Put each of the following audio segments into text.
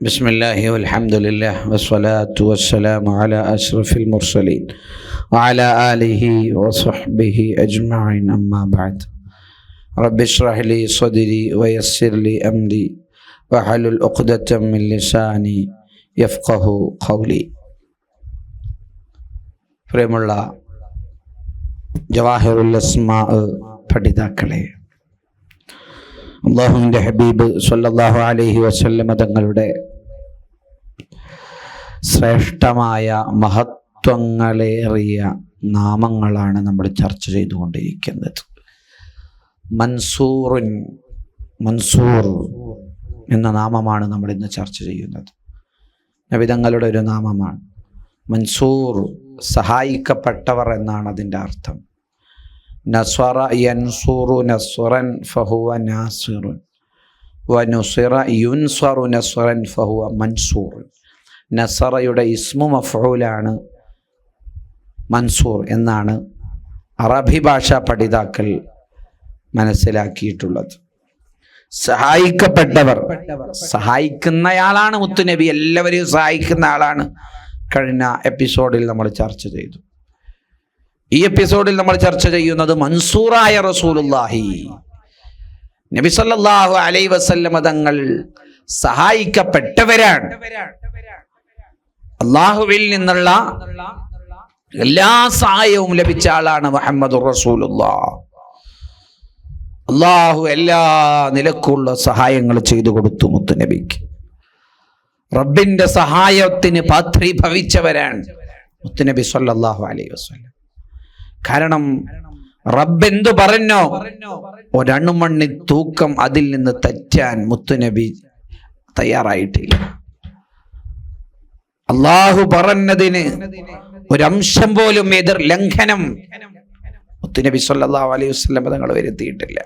بسم الله والحمد لله والصلاة والسلام على أشرف المرسلين وعلى آله وصحبه أجمعين أما بعد رب اشرح لي صدري ويسر لي أمري واحلل عقدة من لساني يفقه قولي പ്രിയമുള്ള ജവാഹിറുൽ അസ്മാ പഠിതാക്കളെ അള്ളാഹുവിൻ്റെ ഹബീബ് സല്ലല്ലാഹു അലൈഹി വസല്ലമ തങ്ങളുടെ ശ്രേഷ്ഠമായ മഹത്വങ്ങളേറിയ നാമങ്ങളാണ് നമ്മൾ ചർച്ച ചെയ്തുകൊണ്ടിരിക്കുന്നത്. മൻസൂറുൻ മൻസൂർ എന്ന നാമമാണ് നമ്മൾ ഇന്ന് ചർച്ച ചെയ്യുന്നത്. നബിതങ്ങളുടെ ഒരു നാമമാണ്. മൻസൂർ സഹായിക്കപ്പെട്ടവർ എന്നാണ് അതിന്റെ അർത്ഥം. നസ്വറ യൻസൂറു നസ്വറൻ ഫഹുവ നാസിറുൻ. വനുസിറ യുൻസ്വറു നസ്വറൻ ഫഹുവ മൻസൂർ നസറയുടെ ഇസ്മു മഫൂലാണ് മൻസൂർ എന്നാണ് അറബി ഭാഷാ പഠിതാക്കൾ മനസ്സിലാക്കിയിട്ടുള്ളത്. സഹായിക്കപ്പെട്ടവർ സഹായിക്കുന്നയാളാണ് മുത്തുനബി എല്ലാവരെയും സഹായിക്കുന്ന ആളാണ് കഴിഞ്ഞ എപ്പിസോഡിൽ നമ്മൾ ചർച്ച ചെയ്തു. ഈ എപ്പിസോഡിൽ നമ്മൾ ചർച്ച ചെയ്യുന്നത് മൻസൂറായ റസൂലുല്ലാഹി നബി സല്ലല്ലാഹു അലൈ വസല്ലമ തങ്ങൾ സഹായിക്കപ്പെട്ടവരാണ്. അള്ളാഹുവിൽ നിന്നുള്ള എല്ലാ സഹായവും ലഭിച്ച ആളാണ് മുഹമ്മദ് അള്ളാഹു എല്ലാ നിലക്കുള്ള സഹായങ്ങൾ ചെയ്തു കൊടുത്തു മുത്തുനബിക്ക്. റബ്ബിന്റെ സഹായത്തിന് പാത്രീഭവിച്ചവരാണ് മുത്തുനബി സല്ലാഹു അലൈഹി വസല്ലം. കാരണം റബ്ബ് എന്തു പറഞ്ഞോ ഒരണുമണ്ണി തൂക്കം അതിൽ നിന്ന് തെറ്റാൻ മുത്തുനബി തയ്യാറായിട്ടില്ല. അള്ളാഹു പറഞ്ഞതിന് ഒരംശം പോലും എതിർ ലംഘനം മുത്തുനബി സല്ലാ അലൈഹി തങ്ങൾ വരുത്തിയിട്ടില്ല.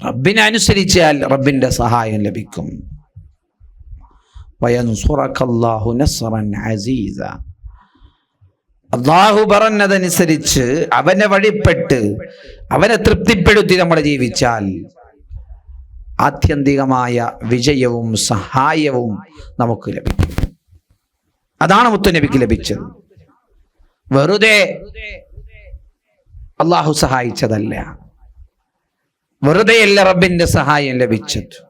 റബ്ബിനെ അനുസരിച്ചാൽ റബ്ബിന്റെ സഹായം ലഭിക്കും. അള്ളാഹു പറഞ്ഞതനുസരിച്ച് അവനെ വഴിപ്പെട്ട് അവനെ തൃപ്തിപ്പെടുത്തി നമ്മൾ ജീവിച്ചാൽ ആത്യന്തികമായ വിജയവും സഹായവും നമുക്ക് ലഭിക്കും. അതാണ് മുത്തുനബിക്ക് ലഭിച്ചത്. വെറുതെ അള്ളാഹു സഹായിച്ചതല്ല. വെറുതെയല്ല റബ്ബിന്റെ സഹായം ലഭിച്ചത്.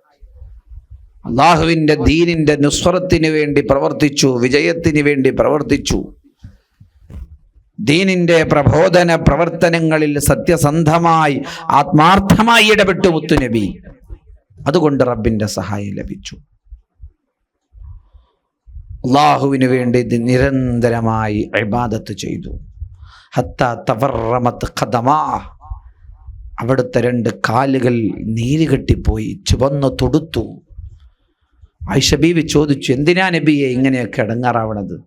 അള്ളാഹുവിന്റെ ദീനിന്റെ നുസ്വറത്തിന് വേണ്ടി പ്രവർത്തിച്ചു വിജയത്തിന് വേണ്ടി പ്രവർത്തിച്ചു. ദീനിന്റെ പ്രബോധന പ്രവർത്തനങ്ങളിൽ സത്യസന്ധമായി ആത്മാർത്ഥമായി ഇടപെട്ടു മുത്തുനബി അതുകൊണ്ട് റബ്ബിന്റെ സഹായം ലഭിച്ചു. അള്ളാഹുവിന് വേണ്ടി നിരന്തരമായി ഇബാദത്ത് ചെയ്തു. ഹത്ത തവർറമത്ത് ഖദമാ. അവിടുത്തെ രണ്ട് കാലുകൾ നീര് കെട്ടിപ്പോയി ചുവന്ന് തൊടുത്തു. ആയിഷ ചോദിച്ചു എന്തിനാ നബിയെ ഇങ്ങനെയൊക്കെ അടങ്ങാറാവണത്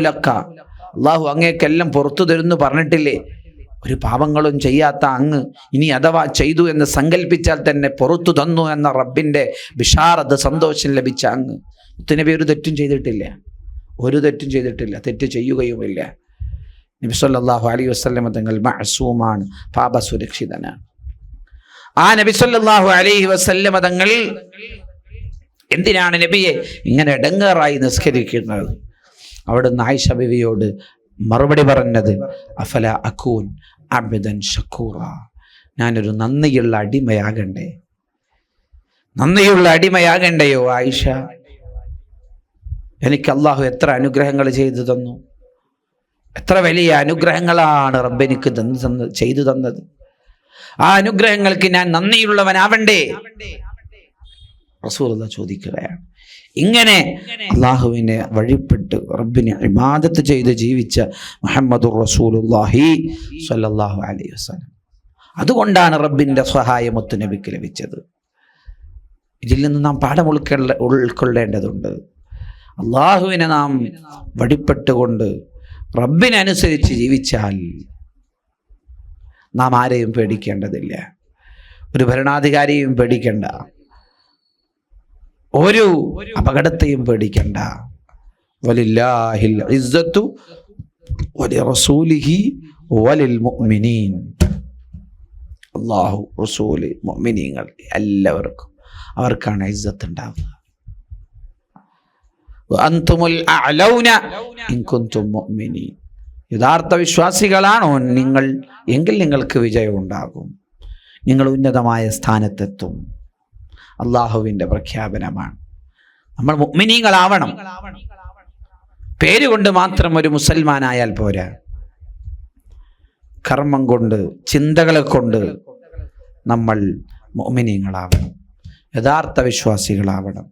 ലക്ക. അള്ളാഹു അങ്ങേക്കെല്ലാം പുറത്തു തരുന്നു പറഞ്ഞിട്ടില്ലേ? ഒരു പാപങ്ങളും ചെയ്യാത്ത അങ്ങ് ഇനി അഥവാ ചെയ്തു എന്ന് സങ്കല്പിച്ചാൽ തന്നെ പുറത്തു തന്നു എന്ന റബ്ബിന്റെ വിഷാറത് സന്തോഷം ലഭിച്ച അങ്ങ്. മുത്തുനബി ഒരു തെറ്റും ചെയ്തിട്ടില്ല. ഒരു തെറ്റും ചെയ്തിട്ടില്ല. തെറ്റ് ചെയ്യുകയുമില്ല. നബി സല്ലല്ലാഹു അലൈഹി വസ്ലമ തങ്ങൾ പാപ പാപസുരക്ഷിതനാണ്. ആ നബി സല്ലല്ലാഹു അലൈഹി വസല്ലമ തങ്ങൾ എന്തിനാണ് നബിയെ ഇങ്ങനെ ഇടങ്ങേറായി നിസ്കരിക്കുന്നത്? അവിടുന്ന് ആയിഷ മറുപടി പറഞ്ഞത് അഫല അക്കൂൻ അബിദൻ ഷക്കൂറ ഞാനൊരു നന്ദിയുള്ള അടിമയാകണ്ടേ? നന്ദിയുള്ള അടിമയാകണ്ടയോ ആയിഷ? എനിക്ക് അള്ളാഹു എത്ര അനുഗ്രഹങ്ങൾ ചെയ്തു തന്നു. എത്ര വലിയ അനുഗ്രഹങ്ങളാണ് റബ്ബ് എനിക്ക് തന്നു ചെയ്തു തന്നത്. ആ അനുഗ്രഹങ്ങൾക്ക് ഞാൻ നന്ദിയുള്ളവനാവണ്ടേ? റസൂൽ ചോദിക്കുകയാണ്. ഇങ്ങനെ അള്ളാഹുവിനെ വഴിപ്പെട്ട് റബ്ബിനെ ഇമാദത്ത് ചെയ്ത് ജീവിച്ച മുഹമ്മദ് റസൂലുല്ലാഹി സ്വല്ലല്ലാഹു അലൈഹി വസല്ലം. അതുകൊണ്ടാണ് റബ്ബിന്റെ സഹായം ഒത്തുനബിക്ക് ലഭിച്ചത്. ഇതിൽ നിന്ന് നാം പാഠം ഉൾക്കൊള്ള ഉൾക്കൊള്ളേണ്ടതുണ്ട്. അള്ളാഹുവിനെ നാം വഴിപ്പെട്ടുകൊണ്ട് റബ്ബിനനുസരിച്ച് ജീവിച്ചാൽ നാം ആരെയും പേടിക്കേണ്ടതില്ല. ഒരു ഭരണാധികാരിയും പേടിക്കേണ്ട. ഒരു അപകടത്തെയും പേടിക്കണ്ട. വലില്ലാഹിൽ ഇസ്സത്തു വലി റസൂലിഹി വലിൽ മുഅ്മിനീൻ. അള്ളാഹു റസൂൽ മുഅ്മിനീങ്ങൾ എല്ലാവർക്കും അവർക്കാണ് ഇജ്ജത്ത് ഉണ്ടാവുക യഥാർത്ഥ വിശ്വാസികളാണോ? നിങ്ങൾ എങ്കിൽ നിങ്ങൾക്ക് വിജയം ഉണ്ടാകും നിങ്ങൾ ഉന്നതമായ സ്ഥാനത്തെത്തും. അള്ളാഹുവിന്റെ പ്രഖ്യാപനമാണ്. നമ്മൾ മുഗ്മിനീകളാവണം പേരുകൊണ്ട് മാത്രം ഒരു മുസൽമാനായാൽ പോരാ. കർമ്മം കൊണ്ട് ചിന്തകളെ കൊണ്ട് നമ്മൾ മോമിനിയങ്ങളാവണം യഥാർത്ഥ വിശ്വാസികളാവണം.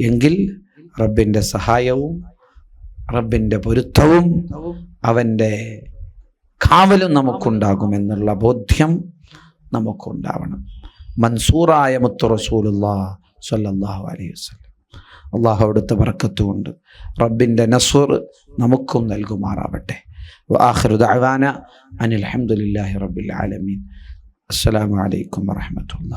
എങ്കിൽ റബ്ബിന്റെ സഹായവും റബ്ബിന്റെ പൊരുത്തവും അവന്റെ കാവലും നമുക്കുണ്ടാകുമെന്നുള്ള ബോധ്യം നമുക്കുണ്ടാവണം. മൻസൂറായ മുത്തു റസൂലുള്ള സല്ലാഹു അലൈഹി വസ്ലം അള്ളാഹു അവിടുത്തെ വറക്കത്തുകൊണ്ട് റബ്ബിന്റെ നസൂർ നമുക്കും നൽകുമാറാവട്ടെ. ആഹ്റുദാന അനിൽ അഹമ്മദില്ലാഹി റബ്ബിൽ ആലമീൻ. അസ്സലാമലൈക്കും വറഹമത്തുള്ള